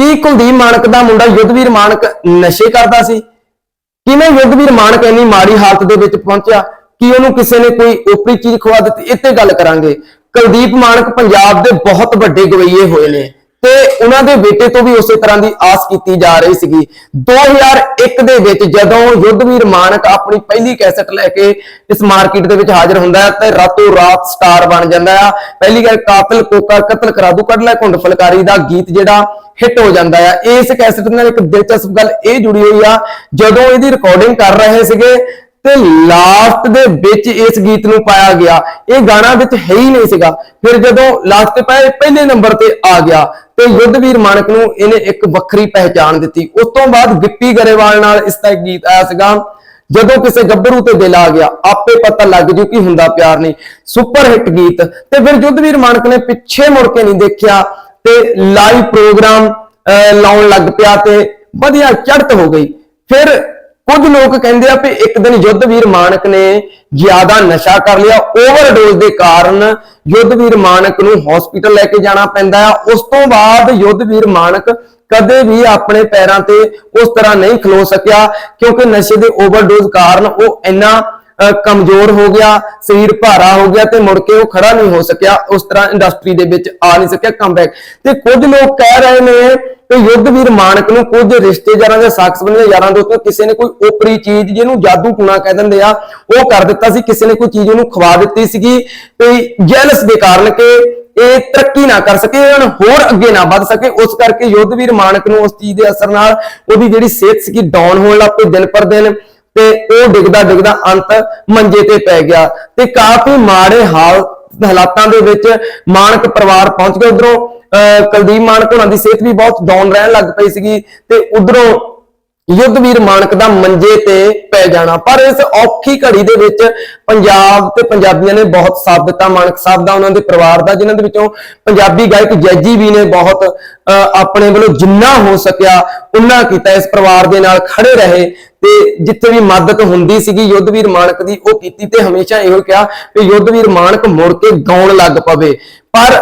ਕੀ ਕੁਲਦੀਪ ਮਾਨਕ ਦਾ ਮੁੰਡਾ ਯੁੱਧਵੀਰ ਮਾਨਕ ਨਸ਼ੇ ਕਰਦਾ ਸੀ? ਕਿਵੇਂ ਯੁੱਧਵੀਰ ਮਾਨਕ ਇੰਨੀ ਮਾੜੀ ਹਾਲਤ ਦੇ ਵਿੱਚ ਪਹੁੰਚਿਆ? ਕਿ ਉਹਨੂੰ ਕਿਸੇ ਨੇ ਕੋਈ ਓਪਰੀ ਚੀਜ਼ ਖਵਾ ਦਿੱਤੀ? ਇੱਥੇ ਗੱਲ ਕਰਾਂਗੇ। ਕੁਲਦੀਪ ਮਾਨਕ ਪੰਜਾਬ ਦੇ ਬਹੁਤ ਵੱਡੇ ਗਵਈਏ ਹੋਏ ਨੇ। ਤੇ ਉਹਨਾਂ ਦੇ ਬੇਟੇ ਤੋਂ ਵੀ ਉਸੇ ਤਰ੍ਹਾਂ ਦੀ ਆਸ ਕੀਤੀ ਜਾ ਰਹੀ ਸੀਗੀ। 2001 ਦੇ ਵਿੱਚ ਜਦੋਂ ਯੁੱਧਵੀਰ ਮਾਨਕ ਆਪਣੀ ਪਹਿਲੀ ਕੈਸਟ ਲੈ ਕੇ ਇਸ ਮਾਰਕੀਟ ਦੇ ਵਿੱਚ ਹਾਜ਼ਰ ਹੁੰਦਾ ਹੈ, ਤੇ ਰਾਤੋਂ ਰਾਤ ਸਟਾਰ ਬਣ ਜਾਂਦਾ ਆ ਪਹਿਲੀ ਗੱਲ ਕਾਤਲ ਕੋਕਾ ਕਤਲ ਕਰਾ ਦੂ, ਕੱਢ ਲੈ ਘੁੰਡ ਫਲਕਾਰੀ ਦਾ ਗੀਤ ਜਿਹੜਾ ਹਿੱਟ ਹੋ ਜਾਂਦਾ ਆ ਇਸ ਕੈਸਟ ਨਾਲ ਇੱਕ ਦਿਲਚਸਪ ਗੱਲ ਇਹ ਜੁੜੀ ਹੋਈ ਆ, ਜਦੋਂ ਇਹਦੀ ਰਿਕਾਰਡਿੰਗ ਕਰ ਰਹੇ ਸੀਗੇ ਤੇ ਲਾਸਟ ਦੇ ਵਿੱਚ ਇਸ ਗੀਤ ਨੂੰ ਪਾਇਆ ਗਿਆ। ਇਹ ਗਾਣਾ ਵਿੱਚ ਹੈ ਹੀ ਨਹੀਂ ਸੀਗਾ। ਫਿਰ ਜਦੋਂ ਲਾਸਟ ਤੇ ਪਾਇਆ ਪਹਿਲੇ ਨੰਬਰ ਤੇ ਆ ਗਿਆ। ਤੇ ਯੁੱਧਵੀਰ ਮਾਨਕ ਨੂੰ ਇਹਨੇ ਇੱਕ ਵੱਖਰੀ ਪਹਿਚਾਣ ਦਿੱਤੀ। ਉਸ ਤੋਂ ਬਾਅਦ ਗਿੱਪੀ ਗਰੇਵਾਲ ਨਾਲ ਇਸ ਦਾ ਗੀਤ ਆਇਆ ਸੀਗਾ ਜਦੋਂ ਕਿਸੇ ਗੱਭਰੂ ਤੇ ਦਿਲ ਆ ਗਿਆ ਆਪੇ ਪਤਾ ਲੱਗ ਜੂ ਕਿ ਹੁੰਦਾ ਪਿਆਰ ਨਹੀਂ। ਸੁਪਰ ਹਿੱਟ ਗੀਤ। ਤੇ ਫਿਰ ਯੁੱਧਵੀਰ ਮਾਨਕ ਨੇ ਪਿੱਛੇ ਮੁੜ ਕੇ ਨਹੀਂ ਦੇਖਿਆ ਤੇ ਲਾਈਵ ਪ੍ਰੋਗਰਾਮ ਅਹ, ਲਾਉਣ ਲੱਗ ਪਿਆ ਤੇ ਵਧੀਆ ਚੜਤ ਹੋ ਗਈ। ਫਿਰ ਕੁਝ ਲੋਕ ਕਹਿੰਦੇ ਆ ਵੀ ਇੱਕ ਦਿਨ ਯੁੱਧਵੀਰ ਮਾਨਕ ਨੇ ਜ਼ਿਆਦਾ ਨਸ਼ਾ ਕਰ ਲਿਆ, ਓਵਰਡੋਜ਼ ਦੇ ਕਾਰਨ ਯੁੱਧਵੀਰ ਮਾਨਕ ਨੂੰ ਹਸਪੀਟਲ ਲੈ ਕੇ ਜਾਣਾ ਪੈਂਦਾ ਆ। ਉਸ ਤੋਂ ਬਾਅਦ ਯੁੱਧਵੀਰ ਮਾਨਕ ਕਦੇ ਵੀ ਆਪਣੇ ਪੈਰਾਂ ਤੇ ਉਸ ਤਰ੍ਹਾਂ ਨਹੀਂ ਖਲੋ ਸਕਿਆ, ਕਿਉਂਕਿ ਨਸ਼ੇ ਦੇ ਓਵਰਡੋਜ਼ ਕਾਰਨ ਉਹ ਇੰਨਾ ਅਹ ਕਮਜ਼ੋਰ ਹੋ ਗਿਆ, ਸਰੀਰ ਭਾਰਾ ਹੋ ਗਿਆ ਤੇ ਮੁੜ ਕੇ ਉਹ ਖੜਾ ਨਹੀਂ ਹੋ ਸਕਿਆ, ਉਸ ਤਰ੍ਹਾਂ ਇੰਡਸਟਰੀ ਦੇ ਵਿੱਚ ਆ ਨਹੀਂ ਸਕਿਆ ਕਮਬੈਕ ਤੇ ਕੁਝ ਲੋਕ ਕਹਿ ਰਹੇ ਨੇ ਕਿ ਯੁੱਧਵੀਰ ਮਾਨਕ ਨੂੰ ਕੁਝ ਰਿਸ਼ਤੇਦਾਰਾਂ ਦੇ ਸਾਖਸ ਯਾਰਾਂ ਦੋਸਤਾਂ ਕਿਸੇ ਨੇ ਕੋਈ ਓਪਰੀ ਚੀਜ਼ ਜਿਹਨੂੰ ਜਾਦੂ ਟੂਣਾ ਕਹਿ ਦਿੰਦੇ ਆ, ਉਹ ਕਰ ਦਿੱਤਾ ਸੀ, ਕਿਸੇ ਨੇ ਕੋਈ ਚੀਜ਼ ਉਹਨੂੰ ਖਵਾ ਦਿੱਤੀ ਸੀਗੀ ਕੋਈ ਜੈਲਸ ਦੇ ਕਾਰਨ ਕਿ ਇਹ ਤਰੱਕੀ ਨਾ ਕਰ ਸਕੇ ਹੁਣ ਹੋਰ ਅੱਗੇ ਨਾ ਵੱਧ ਸਕੇ, ਉਸ ਕਰਕੇ ਯੁੱਧਵੀਰ ਮਾਨਕ ਨੂੰ ਉਸ ਚੀਜ਼ ਦੇ ਅਸਰ ਨਾਲ ਉਹਦੀ ਜਿਹੜੀ ਸਿਹਤ ਸੀਗੀ ਡਾਊਨ ਹੋਣ ਲੱਗ ਪਈ ਦਿਨ ਪਰ ਦਿਨ, ਤੇ ਉਹ ਡਿੱਗਦਾ ਡਿੱਗਦਾ ਅੰਤ ਮੰਜੇ ਤੇ ਪੈ ਗਿਆ। ਤੇ ਕਾਫੀ ਮਾੜੇ ਹਾਲ ਹਾਲਾਤਾਂ ਦੇ ਵਿੱਚ ਮਾਨਕ ਪਰਿਵਾਰ ਪਹੁੰਚ ਗਿਆ ਉਧਰੋਂ ਕੁਲਦੀਪ ਮਾਨਕ, ਉਹਨਾਂ ਦੀ ਸਿਹਤ ਵੀ ਬਹੁਤ ਡਾਊਨ ਰਹਿਣ ਲੱਗ ਪਈ ਸੀਗੀ ਤੇ ਉਧਰੋਂ ਯੁੱਧਵੀਰ ਮਾਨਕ ਦਾ ਮੰਜੇ ਤੇ ਪੈ ਜਾਣਾ। ਪਰ ਇਸ ਔਖੀ ਘੜੀ ਦੇ ਵਿੱਚ ਪੰਜਾਬ ਤੇ ਪੰਜਾਬੀਆਂ ਨੇ ਬਹੁਤ ਸਾਥ ਦਿੱਤਾ। ਮਾਨਕ ਸਾਹਿਬ ਦਾ ਉਹਨਾਂ ਦੇ ਪਰਿਵਾਰ ਦਾ ਜਿਨ੍ਹਾਂ ਦੇ ਵਿੱਚੋਂ ਪੰਜਾਬੀ ਗਾਇਕ ਜੈਜੀ ਵੀ ਨੇ ਬਹੁਤ ਅਹ, ਆਪਣੇ ਵੱਲੋਂ ਜਿੰਨਾ ਹੋ ਸਕਿਆ ਉਹਨਾਂ ਕੀਤਾ। ਇਸ ਪਰਿਵਾਰ ਦੇ ਨਾਲ ਖੜੇ ਰਹੇ ਤੇ ਜਿੱਥੇ ਵੀ ਮਦਦ ਹੁੰਦੀ ਸੀਗੀ ਯੁੱਧਵੀਰ ਮਾਨਕ ਦੀ ਉਹ ਕੀਤੀ ਤੇ ਹਮੇਸ਼ਾ ਇਹੋ ਕਿਹਾ ਕਿ ਯੁੱਧਵੀਰ ਮਾਨਕ ਮੁੜ ਕੇ ਗਾਉਣ ਲੱਗ ਪਵੇ। ਪਰ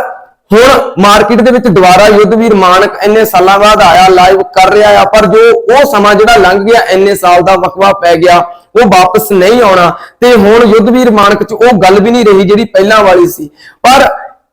ਹੁਣ ਮਾਰਕੀਟ ਦੇ ਵਿੱਚ ਦੁਬਾਰਾ ਯੁੱਧਵੀਰ ਮਾਨਕ ਇੰਨੇ ਸਾਲਾਂ ਬਾਅਦ ਆਇਆ ਲਾਈਵ ਕਰ ਰਿਹਾ ਆ, ਪਰ ਜੋ ਉਹ ਸਮਾਂ ਜਿਹੜਾ ਲੰਘ ਗਿਆ, ਇੰਨੇ ਸਾਲ ਦਾ ਵਕਵਾ ਪੈ ਗਿਆ, ਉਹ ਵਾਪਸ ਨਹੀਂ ਆਉਣਾ। ਤੇ ਹੁਣ ਯੁੱਧਵੀਰ ਮਾਨਕ 'ਚ ਉਹ ਗੱਲ ਵੀ ਨਹੀਂ ਰਹੀ ਜਿਹੜੀ ਪਹਿਲਾਂ ਵਾਲੀ ਸੀ। ਪਰ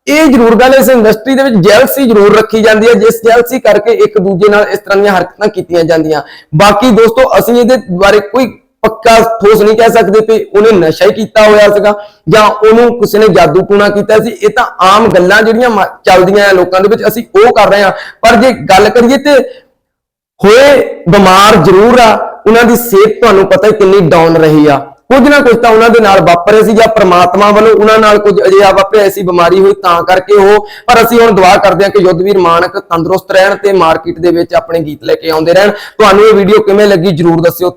ਇਹ ਜ਼ਰੂਰ ਗੱਲ ਇਸ ਇੰਡਸਟਰੀ ਦੇ ਵਿੱਚ ਜੈਲਸੀ ਜ਼ਰੂਰ ਰੱਖੀ ਜਾਂਦੀ ਹੈ, ਜਿਸ ਜੈਲਸੀ ਕਰਕੇ ਇੱਕ ਦੂਜੇ ਨਾਲ ਇਸ ਤਰ੍ਹਾਂ ਦੀਆਂ ਹਰਕਤਾਂ ਕੀਤੀਆਂ ਜਾਂਦੀਆਂ। ਬਾਕੀ ਦੋਸਤੋ, ਅਸੀਂ ਇਹਦੇ ਬਾਰੇ ਕੋਈ ਪੱਕਾ ਠੋਸ ਨਹੀਂ ਕਹਿ ਸਕਦੇ ਕਿ ਉਹਨੇ ਨਸ਼ਾ ਹੀ ਕੀਤਾ ਹੋਇਆ ਸੀਗਾ ਜਾਂ ਉਹਨੂੰ ਕਿਸੇ ਨੇ ਜਾਦੂ ਟੂਣਾ ਕੀਤਾ ਸੀ। ਇਹ ਤਾਂ ਆਮ ਗੱਲਾਂ ਜਿਹੜੀਆਂ ਚੱਲਦੀਆਂ ਆ ਲੋਕਾਂ ਦੇ ਵਿੱਚ ਅਸੀਂ ਉਹ ਕਰ ਰਹੇ ਹਾਂ। ਪਰ ਜੇ ਗੱਲ ਕਰੀਏ ਤੇ ਹੋਏ ਬਿਮਾਰ ਜ਼ਰੂਰ ਆ। ਉਹਨਾਂ ਦੀ ਸਿਹਤ ਤੁਹਾਨੂੰ ਪਤਾ ਹੀ ਕਿੰਨੀ ਡਾਊਨ ਰਹੀ ਆ। ਕੁਝ ਨਾ ਕੁਝ ਤਾਂ ਉਹਨਾਂ ਦੇ ਨਾਲ ਵਾਪਰਿਆ ਸੀ ਜਾਂ ਪ੍ਰਮਾਤਮਾ ਵੱਲੋਂ ਉਹਨਾਂ ਨਾਲ ਕੁਝ ਅਜਿਹਾ ਵਾਪਰਿਆ ਸੀ ਬਿਮਾਰੀ ਹੋਈ ਤਾਂ ਕਰਕੇ ਉਹ। ਪਰ ਅਸੀਂ ਹੁਣ ਦੁਆ ਕਰਦੇ ਹਾਂ ਕਿ ਯੁੱਧਵੀਰ ਮਾਨਕ ਤੰਦਰੁਸਤ ਰਹਿਣ ਤੇ ਮਾਰਕੀਟ ਦੇ ਵਿੱਚ ਆਪਣੇ ਗੀਤ ਲੈ ਕੇ ਆਉਂਦੇ ਰਹਿਣ। ਤੁਹਾਨੂੰ ਇਹ ਵੀਡੀਓ ਕਿਵੇਂ ਲੱਗੀ ਜਰੂਰ ਦੱਸਿਓ।